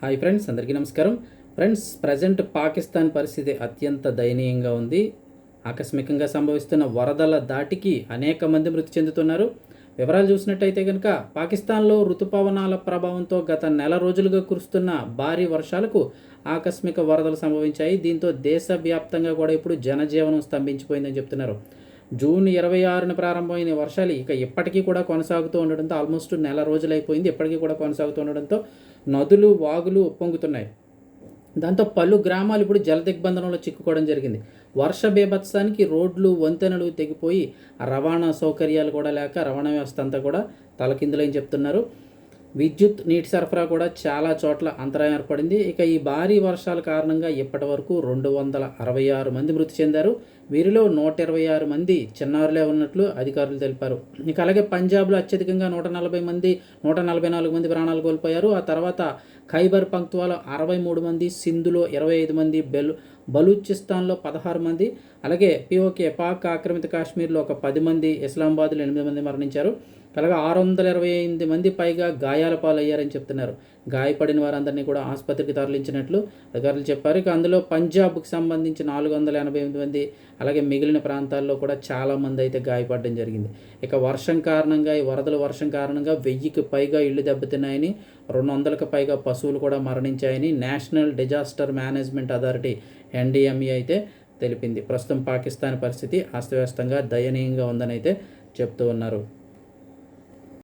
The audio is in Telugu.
హాయ్ ఫ్రెండ్స్ అందరికీ నమస్కారం. ఫ్రెండ్స్ ప్రజెంట్ పాకిస్తాన్ పరిస్థితి అత్యంత దయనీయంగా ఉంది. ఆకస్మికంగా సంభవిస్తున్న వరదల దాటికి అనేక మంది మృతి చెందుతున్నారు. వివరాలు చూసినట్టయితే కనుక పాకిస్తాన్లో ఋతుపవనాల ప్రభావంతో గత నెల రోజులుగా కురుస్తున్న భారీ వర్షాలకు ఆకస్మిక వరదలు సంభవించాయి. దీంతో దేశవ్యాప్తంగా కూడా ఇప్పుడు జనజీవనం స్తంభించిపోయిందని చెప్తున్నారు. జూన్ ఇరవై ఆరున ప్రారంభమైన వర్షాలు ఇక ఇప్పటికీ కూడా కొనసాగుతూ ఉండడంతో ఆల్మోస్ట్ నెల రోజులైపోయింది. ఇప్పటికీ కూడా కొనసాగుతూ ఉండడంతో నదులు వాగులు ఉప్పొంగుతున్నాయి. దాంతో పలు గ్రామాలు ఇప్పుడు జల దిగ్బంధనంలో చిక్కుకోవడం జరిగింది. వర్ష బీభత్సానికి రోడ్లు వంతెనలు తెగిపోయి రవాణా సౌకర్యాలు కూడా లేక రవాణా వ్యవస్థ అంతా కూడా తలకిందులని చెప్తున్నారు. విద్యుత్ నీటి సరఫరా కూడా చాలా చోట్ల అంతరాయం ఏర్పడింది. ఇక ఈ భారీ వర్షాల కారణంగా ఇప్పటి వరకు రెండు వందల అరవై ఆరు మంది మృతి చెందారు. వీరిలో నూట ఇరవై ఆరు మంది చిన్నారులే ఉన్నట్లు అధికారులు తెలిపారు. ఇక అలాగే పంజాబ్లో అత్యధికంగా నూట నలభై మంది నూట నలభై నాలుగు మంది ప్రాణాలు కోల్పోయారు. ఆ తర్వాత ఖైబర్ పంక్తువాలో అరవై మూడు మంది సింధులో ఇరవై ఐదు మంది బెల్ బలూచిస్తాన్లో పదహారు మంది అలాగే పిఓకే పాక్ ఆక్రమిత కాశ్మీర్లో ఒక పది మంది ఇస్లామాబాద్లో ఎనిమిది మంది మరణించారు. అలాగే ఆరు వందల ఇరవై ఎనిమిది మంది పైగా గాయాల పాలయ్యారని చెప్తున్నారు. గాయపడిన వారందరినీ కూడా ఆసుపత్రికి తరలించినట్లు అధికారులు చెప్పారు. ఇక అందులో పంజాబ్కి సంబంధించి నాలుగు వందల ఎనభై ఎనిమిది మంది అలాగే మిగిలిన ప్రాంతాల్లో కూడా చాలామంది అయితే గాయపడడం జరిగింది. ఇక వర్షం కారణంగా ఈ వరదల వర్షం కారణంగా వెయ్యికి పైగా ఇళ్ళు దెబ్బతిన్నాయని రెండు వందలకు పైగా పశువులు కూడా మరణించాయని National Disaster Management Authority NDMA అయితే తెలిపింది. ప్రస్తుతం పాకిస్తాన్ పరిస్థితి అస్తవ్యస్తంగా దయనీయంగా ఉందని అయితే చెప్తూ ఉన్నారు.